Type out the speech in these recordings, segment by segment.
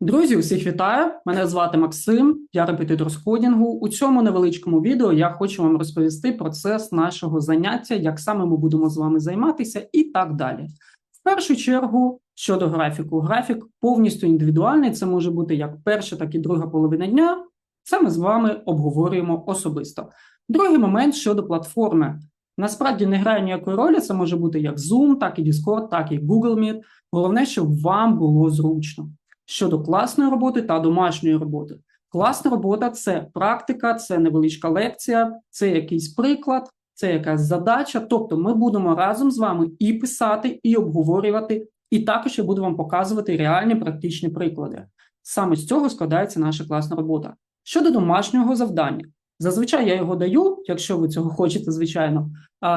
Друзі, усіх вітаю! Мене звати Максим, я репетитор з кодінгу. У цьому невеличкому відео я хочу вам розповісти процес нашого заняття, як саме ми будемо з вами займатися, і так далі. В першу чергу, щодо графіку, графік повністю індивідуальний. Це може бути як перша, так і друга половина дня. Це ми з вами обговорюємо особисто. Другий момент щодо платформи. Насправді не грає ніякої ролі. Це може бути як Zoom, так і Discord, так і Google Meet. Головне, щоб вам було зручно щодо класної роботи та домашньої роботи. Класна робота це практика, це невеличка лекція, це якийсь приклад, це якась задача. Тобто, ми будемо разом з вами і писати, і обговорювати, і також я буду вам показувати реальні практичні приклади. Саме з цього складається наша класна робота. Щодо домашнього завдання, зазвичай я його даю, якщо ви цього хочете, звичайно.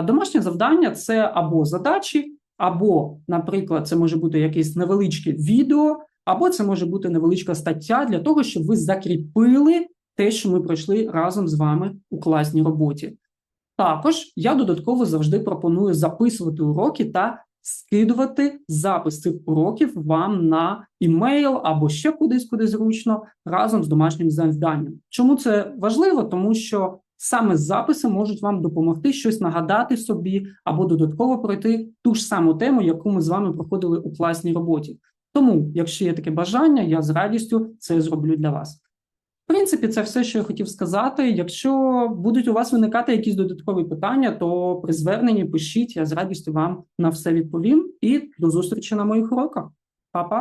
Домашнє завдання це або задачі, або, наприклад, це може бути якесь невеличке відео. Або це може бути невеличка стаття для того, щоб ви закріпили те, що ми пройшли разом з вами у класній роботі. Також я додатково завжди пропоную записувати уроки та скидувати запис цих уроків вам на імейл або ще кудись куди зручно разом з домашнім завданням. Чому це важливо? Тому що саме записи можуть вам допомогти щось нагадати собі або додатково пройти ту ж саму тему, яку ми з вами проходили у класній роботі. Тому, якщо є таке бажання, я з радістю це зроблю для вас. В принципі, це все, що я хотів сказати. Якщо будуть у вас виникати якісь додаткові питання, то при зверненні пишіть, я з радістю вам на все відповім. І до зустрічі на моїх уроках. Па-па!